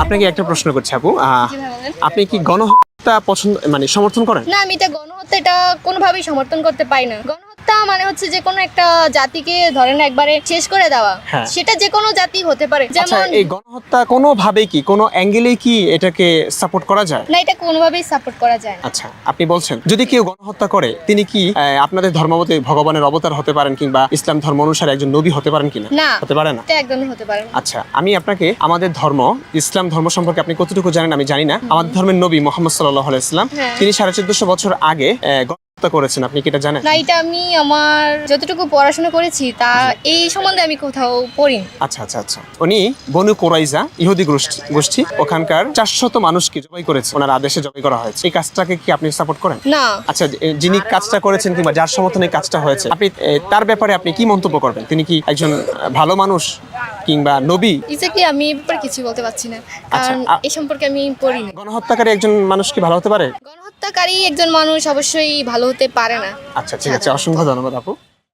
আপনাকে একটা প্রশ্ন করছি আপু। আপনি কি গণহত্যা পছন্দ মানে সমর্থন করেন না আমি এটা গণহত্যা এটা কোনোভাবেই সমর্থন করতে পাই না গণহত্যা মানে হচ্ছে যে কোনো একটা জাতিকে ধরেন একবারে শেষ করে দেওয়া হ্যাঁ। সেটা যে কোনো জাতি হতে পারে। আচ্ছা যেমন এই গণহত্যা কোনোভাবে কি কোনো অ্যাঙ্গেলেই কি এটাকে সাপোর্ট করা যায়? না এটা কোনোভাবেই সাপোর্ট করা যায় না। আচ্ছা আপনি বলছেন যদি কেউ গণহত্যা করে তিনি কি আপনাদের ধর্মমতে ভগবানের অবতার হতে পারেন কিংবা ইসলাম ধর্ম অনুসারে একজন নবী হতে পারেন কিনা? না হতে পারে না? একদমই হতে পারে না। আচ্ছা আমি আপনাকে আমাদের ধর্ম ইসলাম ধর্ম সম্পর্কে আপনি কতটুকু জানেন আমি জানি না। আমাদের ধর্মের নবী মোহাম্মদ সাল্লাহ ইসলাম হ্যাঁ। তিনি সাড়ে চোদ্দশো বছর আগে করেছেন আপনি কি এটা জানেন? না এটা আমি আমার যতটুকু পড়াশোনা করেছি তা এই সম্বন্ধে আমি কোথাও পড়িনি। আচ্ছা আচ্ছা আচ্ছা। উনি বনু কোরাইজা ইহুদি গোষ্ঠী গোষ্ঠী ওখানকার চারশত মানুষকে জবাই করেছে ওনার আদেশে জবাই করা হয়েছে। এই কাজটাকে কি আপনি সাপোর্ট করেন? না। আচ্ছা যিনি কাজটা করেছেন কিংবা যার সমর্থনে কাজটা হয়েছে আপনি তার ব্যাপারে আপনি কি মন্তব্য করবেন? তিনি কি একজন ভালো মানুষ কিংবা নবী? এক্স্যাক্টলি আমি এই ব্যাপারে কিছু বলতে পারছি না আচ্ছা, কারণ এই সম্পর্কে আমি পড়িনি। গণহত্যাকারী একজন মানুষ কি ভালো হতে পারে? গণহত্যাকারী একজন মানুষ অবশ্যই ভালো হতে পারে না। আচ্ছা ঠিক আছে। অসংখ্য ধন্যবাদ আপু।